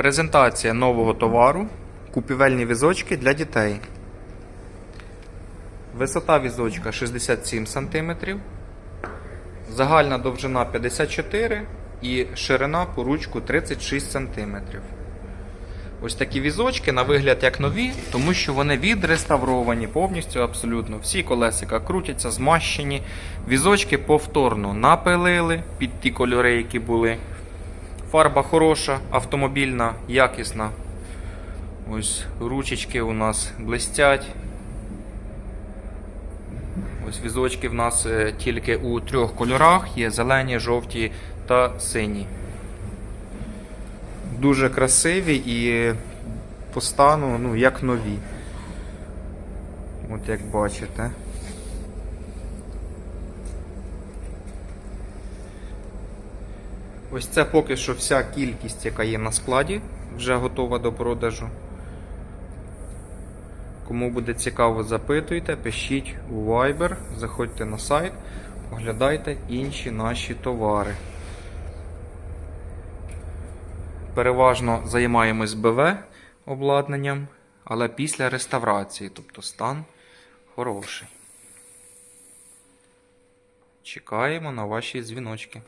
Презентація нового товару. Купівельні візочки для дітей. Висота візочка 67 см. Загальна довжина 54 і ширина по ручку 36 см. Ось такі візочки на вигляд як нові, тому що вони відреставровані повністю абсолютно. Всі колесика крутяться, змащені. Візочки повторно напилили під ті кольори, які були. Фарба хороша, автомобільна, якісна. Ось ручечки у нас блистять. Ось візочки в нас е, тільки у трьох кольорах: є зелені, жовті та сині. Дуже красиві і по стану, ну, як нові. От як бачите. Ось це поки що вся кількість, яка є на складі, вже готова до продажу. Кому буде цікаво, запитуйте, пишіть у Viber, заходьте на сайт, оглядайте інші наші товари. Переважно займаємось БВ обладнанням, але після реставрації, тобто стан хороший. Чекаємо на ваші дзвіночки.